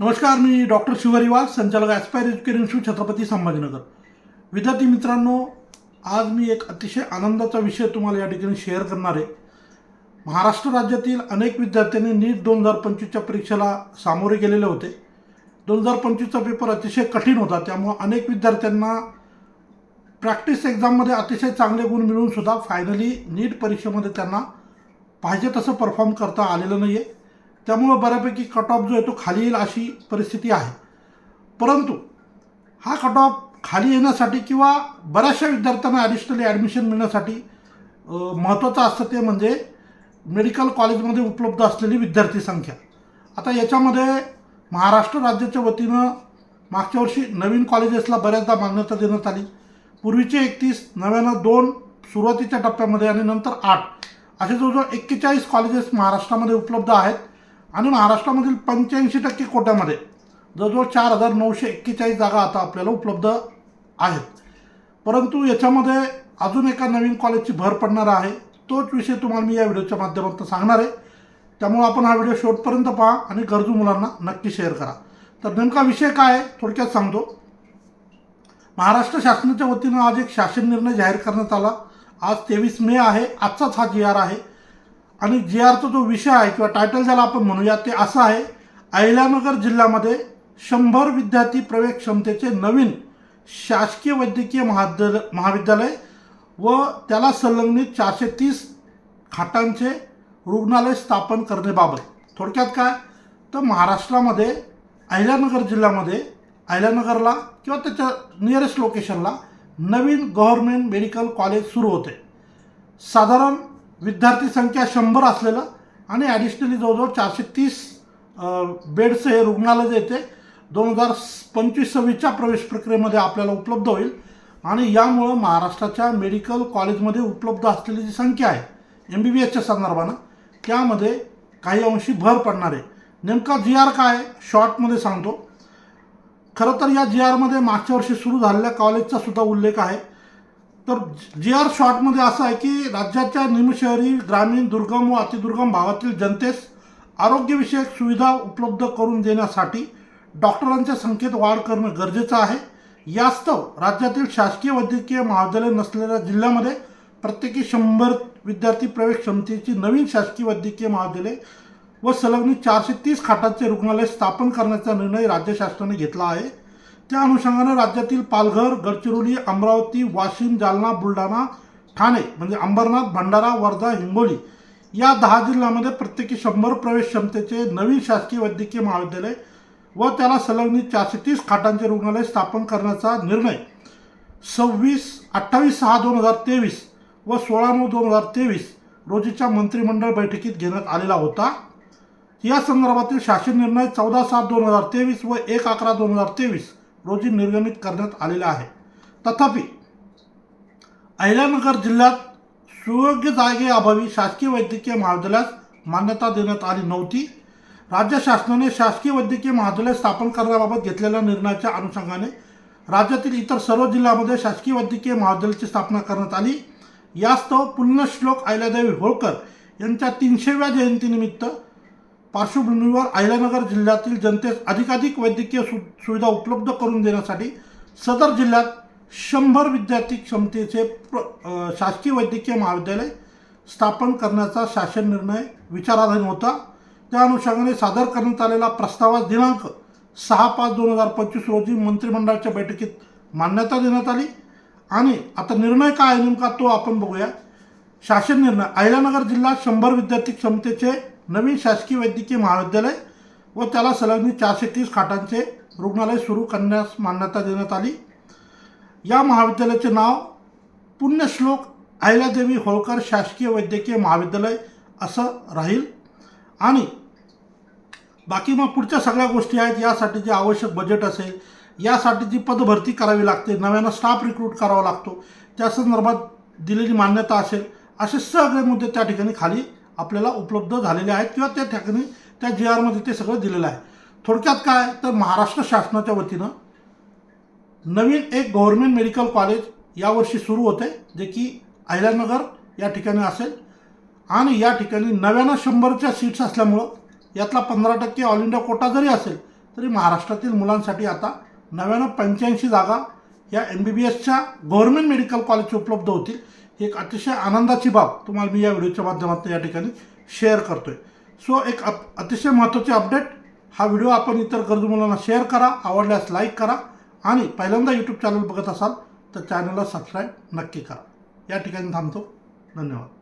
नमस्कार मी डॉक्टर शिवरिवाल संचालक aspire education institute Chhatrapati Sambhajinagar. विद्यार्थी मित्रांनो आज मी एक अतिशय आनंदाचा विषय तुम्हाला या ठिकाणी शेअर करणार आहे. महाराष्ट्र राज्यातील अनेक विद्यार्थ्यांनी नीट दोन हजार पंचवीसच्या परीक्षेला सामोरे गेलेले होते. दोन हजार पंचवीसचा पेपर अतिशय कठीण होता त्यामुळं अनेक विद्यार्थ्यांना प्रॅक्टिस एक्झाममध्ये अतिशय चांगले गुण मिळून सुद्धा फायनली नीट परीक्षेमध्ये त्यांना पाहिजे तसं परफॉर्म करता आलेलं नाही आहे त्यामुळं बऱ्यापैकी कट ऑफ जो आहे तो खाली येईल अशी परिस्थिती आहे. परंतु हा कट ऑफ खाली येण्यासाठी किंवा बऱ्याचशा विद्यार्थ्यांना ॲडिशनली ॲडमिशन मिळण्यासाठी महत्त्वाचं असतं ते म्हणजे मेडिकल कॉलेजमध्ये उपलब्ध असलेली विद्यार्थी संख्या. आता याच्यामध्ये महाराष्ट्र राज्याच्या वतीनं मागच्या वर्षी नवीन कॉलेजेसला बऱ्याचदा मान्यता देण्यात आली. पूर्वीचे एकतीस नव्यानं दोन सुरुवातीच्या टप्प्यामध्ये आणि नंतर आठ. असे जवळजवळ एक्केचाळीस कॉलेजेस महाराष्ट्रामध्ये उपलब्ध आहेत. आणि महाराष्ट्रामधील पंच्याऐंशी टक्के कोट्यामध्ये जवळजवळ चार हजार नऊशे एक्केचाळीस जागा आता आपल्याला उपलब्ध आहेत. परंतु याच्यामध्ये अजून एका नवीन कॉलेजची भर पडणार आहे. तोच विषय तुम्हाला मी या व्हिडिओच्या माध्यमातून सांगणार आहे. त्यामुळे आपण हा व्हिडिओ शेवटपर्यंत पहा आणि गरजू मुलांना नक्की शेअर करा. तर नेमका विषय काय आहे थोडक्यात सांगतो. महाराष्ट्र शासनाच्या वतीनं आज एक शासन निर्णय जाहीर करण्यात आला. आज तेवीस मे आहे. आजचाच हा जी आर आहे. आणि जी आरचा जो विषय आहे किंवा टायटल ज्याला आपण म्हणूया ते असं आहे अहिल्यानगर जिल्ह्यामध्ये शंभर विद्यार्थी प्रवेश क्षमतेचे नवीन शासकीय वैद्यकीय महाद महाविद्यालय व त्याला संलग्नित चारशे तीस खाटांचे रुग्णालय स्थापन करण्याबाबत थोडक्यात काय? तर महाराष्ट्रामध्ये अहिल्यानगर जिल्ह्यामध्ये अहिल्यानगरला किंवा त्याच्या नियरेस्ट लोकेशनला नवीन गव्हर्मेंट मेडिकल कॉलेज सुरू होते. साधारण विद्यार्थी संख्या शंभर असलेलं आणि ॲडिशनली जवळजवळ चारशे तीस बेडचं हे रुग्णालय जे येते. दोन हजार पंचवीस सव्वीसच्या प्रवेश प्रक्रियेमध्ये आपल्याला उपलब्ध होईल. आणि यामुळं महाराष्ट्राच्या मेडिकल कॉलेजमध्ये उपलब्ध असलेली जी संख्या आहे एम बी बी एसच्या संदर्भानं त्यामध्ये काही अंशी भर पडणार आहे. नेमका जी आर काय शॉर्टमध्ये सांगतो. खरं तर या जी आरमध्ये मागच्या वर्षी सुरू झालेल्या कॉलेजचा सुद्धा उल्लेख आहे. तर जी आर शॉर्टमध्ये असं आहे की राज्याच्या निमशहरी ग्रामीण दुर्गम व अतिदुर्गम भागातील जनतेस आरोग्यविषयक सुविधा उपलब्ध करून देण्यासाठी डॉक्टरांच्या संख्येत वाढ करणं गरजेचं आहे. यास्तव राज्यातील शासकीय वैद्यकीय महाविद्यालय नसलेल्या जिल्ह्यामध्ये प्रत्येकी शंभर विद्यार्थी प्रवेश क्षमतेची नवीन शासकीय वैद्यकीय महाविद्यालय व संलग्नित चारशे तीस खाटांचे रुग्णालय स्थापन करण्याचा निर्णय राज्य शासनाने घेतला आहे. त्या अनुषंगाने राज्यातील पालघर गडचिरोली अमरावती वाशिम जालना बुलढाणा ठाणे म्हणजे अंबरनाथ भंडारा वर्धा हिंगोली या दहा जिल्ह्यामध्ये प्रत्येकी शंभर प्रवेश क्षमतेचे नवीन शासकीय वैद्यकीय महाविद्यालय व त्याला संलग्नित चारशे तीस खाटांचे रुग्णालय स्थापन करण्याचा निर्णय. सव्वीस अठ्ठावीस सहा दोन हजार तेवीस व सोळा नऊ दोन हजार तेवीस रोजीच्या मंत्रिमंडळ बैठकीत घेण्यात आलेला होता. या संदर्भातील शासन निर्णय चौदा सात दोन हजार तेवीस व एक अकरा दोन हजार तेवीस रोजी निर्गमित करण्यात आलेला आहे. तथापि अहिल्यानगर जिल्ह्यात सुयोग्य जागेअभावी शासकीय वैद्यकीय महाविद्यालयास मान्यता देण्यात आली नव्हती. राज्य शासनाने शासकीय वैद्यकीय महाविद्यालय स्थापन करण्याबाबत घेतलेल्या निर्णयाच्या अनुषंगाने राज्यातील इतर सर्व जिल्ह्यामध्ये शासकीय वैद्यकीय महाविद्यालयाची स्थापना करण्यात आली. यास्तव पुण्यश्लोक अहिल्यादेवी होळकर यांच्या तीनशेव्या जयंतीनिमित्त पार्श्वभूमीवर अहिल्यानगर जिल्ह्यातील जनतेस अधिकाधिक वैद्यकीय सु सुविधा उपलब्ध करून देण्यासाठी सदर जिल्ह्यात शंभर विद्यार्थी क्षमतेचे प्र शासकीय वैद्यकीय महाविद्यालय स्थापन करण्याचा शासन निर्णय विचाराधीन होता. त्या अनुषंगाने सादर करण्यात आलेला प्रस्तावास दिनांक सहा पाच दोन हजार पंचवीस रोजी मंत्रिमंडळाच्या बैठकीत मान्यता देण्यात आली. आणि आता निर्णय काय आहे नेमका तो आपण बघूया. शासन निर्णय अहिल्यानगर जिल्हा शंभर विद्यार्थी क्षमतेचे नवीन शासकीय वैद्यकीय महाविद्यालय व त्याला संलग्नित चारशे तीस खाटांचे रुग्णालय सुरू करण्यास मान्यता देण्यात आली. या महाविद्यालयाचे नाव पुण्यश्लोक अहिल्यादेवी होळकर शासकीय वैद्यकीय महाविद्यालय असं राहील. आणि बाकी मग पुढच्या सगळ्या गोष्टी आहेत यासाठी जे आवश्यक बजेट असेल यासाठी जी पदभरती करावी लागते नव्यानं स्टाफ रिक्रूट करावा लागतो त्या संदर्भात दिलेली मान्यता असेल असे सगळे मुद्दे त्या ठिकाणी खाली आपल्याला उपलब्ध झालेले आहेत किंवा त्या ठिकाणी त्या जी आरमध्ये ते सगळं दिलेलं आहे. थोडक्यात काय? तर महाराष्ट्र शासनाच्या वतीनं नवीन एक गव्हर्मेंट मेडिकल कॉलेज यावर्षी सुरू होते जे की अहिल्यानगर या ठिकाणी असेल. आणि या ठिकाणी नव्यानं शंभरच्या सीट्स असल्यामुळं यातला पंधरा टक्के ऑल इंडिया कोटा जरी असेल तरी महाराष्ट्रातील मुलांसाठी आता नव्यानं पंच्याऐंशी जागा या एम बी बी एसच्या गव्हर्नमेंट मेडिकल कॉलेजची उपलब्ध होतील. ही एक अतिशय आनंदाची बाब तुम्हाला मी या व्हिडिओच्या माध्यमातून या ठिकाणी शेअर करतोय. सो एक अप अतिशय महत्त्वाची अपडेट हा व्हिडिओ आपण इतर गरजू मुलांना शेअर करा आवडल्यास लाईक करा आणि पहिल्यांदा यूट्यूब चॅनल बघत असाल तर चॅनलला सबस्क्राईब नक्की करा. या ठिकाणी थांबतो. धन्यवाद.